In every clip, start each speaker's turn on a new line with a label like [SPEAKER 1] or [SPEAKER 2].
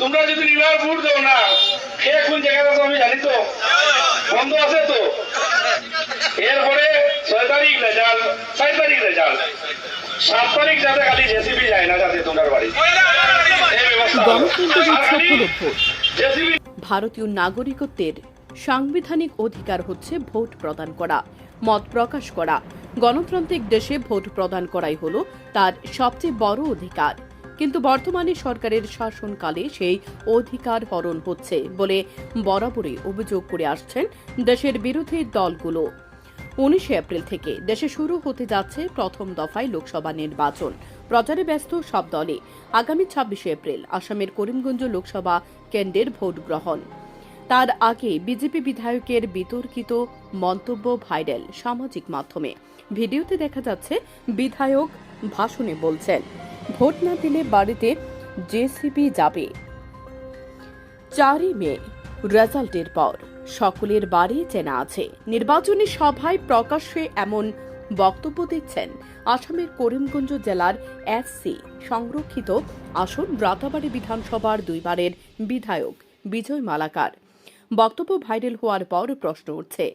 [SPEAKER 1] তোমরা যদি river vote দাও না সে কোন জায়গায় আমি জানি তো। বন্ধ আছে তো। এরপরে ছয় তারিখ রেজাল্ট ছয় তারিখ রেজাল্ট। সাত তারিখ যাতে খালি জেসিবি যায় না যাতে তোমার বাড়ি।
[SPEAKER 2] ভারতীয় নাগরিকত্বের সাংবিধানিক অধিকার হচ্ছে ভোট প্রদান করা মত প্রকাশ করা। গণতান্ত্রিক দেশে ভোট প্রদান করাই হল তার সবচেয়ে বড় অধিকার। কিন্তু বর্তমানে সরকারের শাসনকালে সেই অধিকার হরণ হচ্ছে বলে বরাবরই অভিযোগ করে আসছেন দেশের বিরোধী দলগুলো। উনিশে এপ্রিল থেকে দেশে শুরু হতে যাচ্ছে প্রথম দফায় লোকসভা নির্বাচন। প্রচারে ব্যস্ত সব দলে আগামী ছাব্বিশে এপ্রিল আসামের করিমগঞ্জ লোকসভা কেন্দ্রের ভোট গ্রহণ। তার আগে বিজেপি বিধায়কের বিতর্কিত মন্তব্য ভাইরাল সামাজিক মাধ্যমে। ভিডিওতে দেখা যাচ্ছে বিধায়ক ভাষণে বলছেন ভোট না দিলে বাড়িতে জেসিবি যাবে। চারই মে, রেজাল্টের পর সকলের বাড়ি চেনা আছে। নির্বাচনী সভায় প্রকাশ্যে এমন বক্তব্য দিচ্ছেন আসামের করিমগঞ্জ জেলার এসসি সংরক্ষিত আসন রাতাবাড়ি বিধানসভার দুইবারের বিধায়ক বিজয় মালাকার। বক্তব্য ভাইরাল হওয়ার পর প্রশ্ন উঠছে,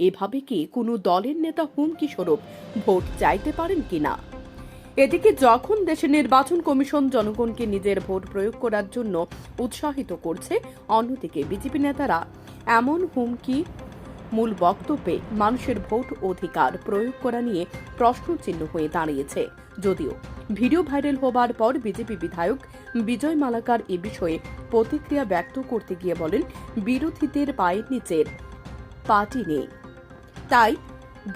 [SPEAKER 2] এভাবে কি কোনো দলের নেতা হুমকি স্বরূপ ভোট চাইতে পারেন কিনা? এদিকে যখন দেশের নির্বাচন কমিশন জনগণকে নিজের ভোট প্রয়োগ করার জন্য উৎসাহিত করছে, অন্যদিকে বিজেপি নেতারা এমন হুমকি মূল বক্তব্যে মানুষের ভোট অধিকার প্রয়োগ করা নিয়ে প্রশ্নচিহ্ন হয়ে দাঁড়িয়েছে। যদিও ভিডিও ভাইরাল হবার পর বিজেপি বিধায়ক বিজয় মালাকার এ বিষয়ে প্রতিক্রিয়া ব্যক্ত করতে গিয়ে বলেন, বিরোধীদের পায়ের নিচের পার্টি নেই। তাই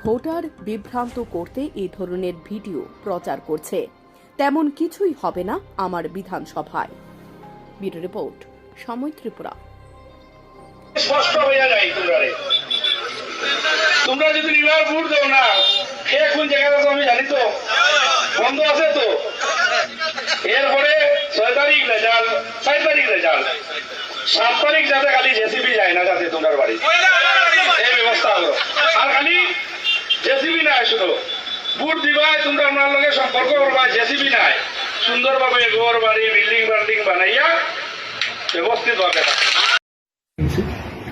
[SPEAKER 2] ভোটার বিভ্রান্ত করতে এই ধরনের ভিডিও প্রচার করছে। তেমন কিছুই হবে না আমার বিধানসভায়। রিপোর্ট, সময় ত্রিপুরা।
[SPEAKER 1] স্পষ্ট যায় তোমরা যদি ভোট না কোন আছে আমি জানি তো। বন্ধ আছে তো। এরপরে ছয় তারিখ রেজাল্ট ছয় তারিখ রেজাল্ট সাত তারিখ যাতে খালি জেসিবি যায় না যাতে তোমার বাড়ি এই ব্যবস্থা হলো আর খালি জেসিবি নাই শুধু ভোট দিবাই তোমরা আপনার লগে সম্পর্ক করবা জেসিবি নাই। সুন্দরভাবে ঘর বাড়ি বিল্ডিং বাল্ডিং বানাইয়া ব্যবস্থিত ভাবে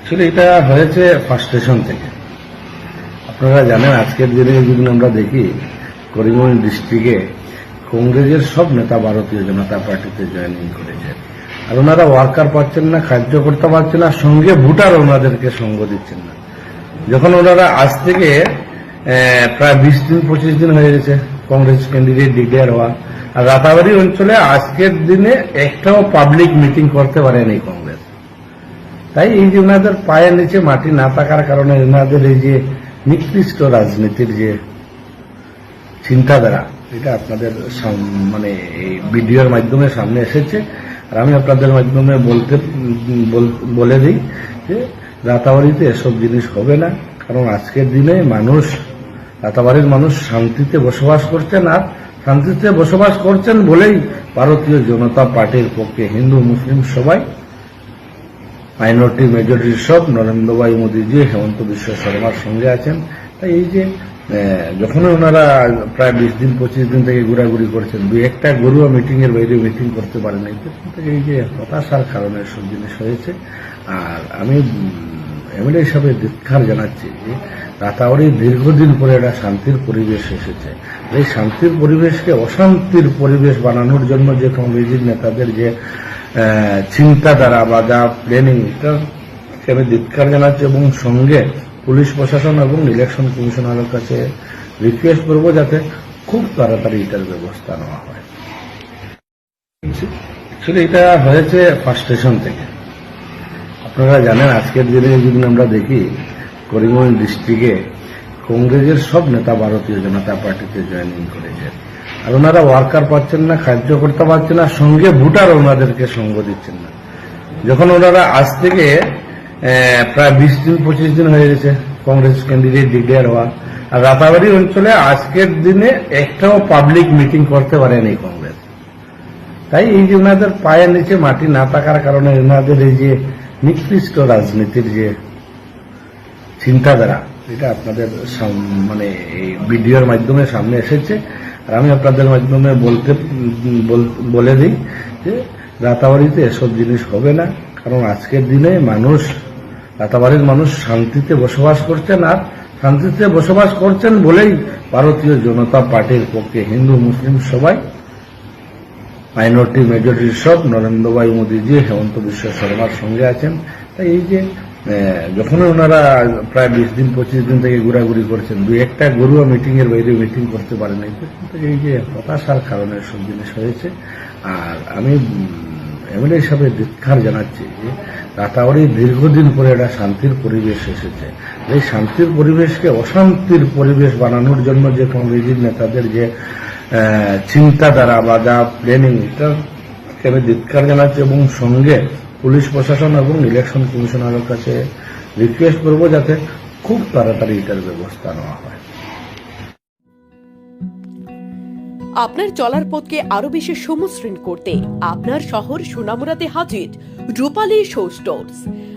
[SPEAKER 3] আসলে এটা হয়েছে ফার্স্টেশন থেকে। আপনারা জানেন, আজকের দিনে যদি আমরা দেখি, করিমগঞ্জ ডিস্ট্রিক্টে কংগ্রেসের সব নেতা ভারতীয় জনতা পার্টিতে জয়েনিং করেছে। আর ওনারা ওয়ার্কার পাচ্ছেন না কার্য করতে পারছেন না, সঙ্গে ভোটার ওনাদেরকে সঙ্গ দিচ্ছেন না। যখন ওনারা আজ থেকে প্রায় বিশ দিন, পঁচিশ দিন হয়ে গেছে কংগ্রেস ক্যান্ডিডেট ডিক্লেয়ার হওয়া। আর রাতাবাড়ি অঞ্চলে আজকের দিনে একটাও পাবলিক মিটিং করতে পারেনি কংগ্রেস। তাই এই যে ওনাদের পায়ের নিচে মাটি না থাকার কারণে ওনাদের এই যে নিকৃষ্ট রাজনীতির যে চিন্তাধারা, এটা আপনাদের মানে এই ভিডিওর মাধ্যমে সামনে এসেছে। আর আমি আপনাদের মাধ্যমে বলতে বলে দিই যে রাতাবাড়িতে এসব জিনিস হবে না। কারণ আজকের দিনে মানুষ রাতাবাড়ির মানুষ শান্তিতে বসবাস করছেন আর শান্তিতে বসবাস করছেন বলেই ভারতীয় জনতা পার্টির পক্ষে হিন্দু, মুসলিম সবাই মাইনরিটি মেজরিটি সব নরেন্দ্র ভাই মোদীজি, হেমন্ত বিশ্ব শর্মার সঙ্গে আছেন। তাই এই যে যখনই ওনারা প্রায় বিশ দিন, পঁচিশ দিন থেকে ঘোরাঘুরি করছেন, দুই একটা গরুয়া মিটিং এর বাইরে মিটিং করতে পারেন এই যে হতাশার কারণে সব জিনিস হয়েছে। আর আমি এমএলএ হিসাবে ধিক্ষার জানাচ্ছি রাতাবাড়ি দীর্ঘদিন পরে একটা শান্তির পরিবেশ এসেছে। এই শান্তির পরিবেশকে অশান্তির পরিবেশ বানানোর জন্য যে কংগ্রেসের নেতাদের যে চিন্তাধারা বা যা প্ল্যানিং এটাকে আমি ধিক্কার জানাচ্ছি এবং সঙ্গে পুলিশ প্রশাসন এবং ইলেকশন কমিশনারের কাছে রিকোয়েস্ট করব যাতে খুব তাড়াতাড়ি এটার ব্যবস্থা নেওয়া হয়। এটা হয়েছে ফার্স্টেশন থেকে। আপনারা জানেন, আজকের দিনে যদি আমরা দেখি, করিমগঞ্জ ডিস্ট্রিক্টে কংগ্রেসের সব নেতা ভারতীয় জনতা পার্টিতে জয়েনিং করেছে। আর ওনারা ওয়ার্কার পাচ্ছেন না কার্য করতে পারছেন না, সঙ্গে ভোটার ওনাদেরকে সঙ্গ দিচ্ছেন না। যখন ওনারা আজ থেকে প্রায় বিশ দিন, পঁচিশ দিন হয়ে গেছে কংগ্রেস ক্যান্ডিডেট ডিক্লেয়ার হওয়া। আর রাতাবাড়ি অঞ্চলে আজকের দিনে একটাও পাবলিক মিটিং করতে পারেনি কংগ্রেস। তাই এই যে ওনাদের পায়ের নিচে মাটি না থাকার কারণে ওনাদের এই যে নিকৃষ্ট রাজনীতির যে চিন্তাধারা, এটা আপনাদের মানে এই ভিডিওর মাধ্যমে সামনে এসেছে। আর আমি আপনাদের মাধ্যমে বলতে, বল- বলে দিই যে রাতাবাড়িতে এসব জিনিস হবে না। কারণ আজকের দিনে মানুষ, রাতাবাড়ির মানুষ শান্তিতে বসবাস করছেন আর শান্তিতে বসবাস করছেন বলেই ভারতীয় জনতা পার্টির পক্ষে হিন্দু, মুসলিম সবাই মাইনরিটি মেজরিটি সব নরেন্দ্রভাই মোদীজি হেমন্ত বিশ্ব শর্মার সঙ্গে আছেন। তাই এই যে আহ, যখনই ওনারা প্রায় বিশ দিন পঁচিশ দিন থেকে ঘোরাঘুরি করছেন দুই একটা গরুয়া মিটিং এর বাইরে মিটিং করতে পারেন। এই যে হতাশার কারণে সব জিনিস হয়েছে। আর আমি এমএলএ হিসাবে ধিক্ষার জানাচ্ছি যে রাতাবাড়ি দীর্ঘদিন পরে একটা শান্তির পরিবেশ এসেছে। এই শান্তির পরিবেশকে অশান্তির পরিবেশ বানানোর জন্য যে কংগ্রেসের নেতাদের যে চিন্তাধারা বা যা প্ল্যানিং এটাকে আমি ধিক্ষার জানাচ্ছি এবং সঙ্গে পুলিশ প্রশাসন এবং ইলেকশন কমিশনারের কাছে রিকোয়েস্ট করব যাতে খুব তাড়াতাড়ি এটার ব্যবস্থা নেওয়া হয়।
[SPEAKER 2] আপনার চলার পথকে আরও বেশি সমশ্রীন করতে আপনার শহর সোনামুরাতে হাজির রূপালী শো স্টোর্স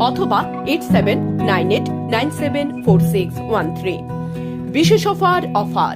[SPEAKER 2] অথবা eight seven nine eight nine seven four six one three বিশেষ অফার অফার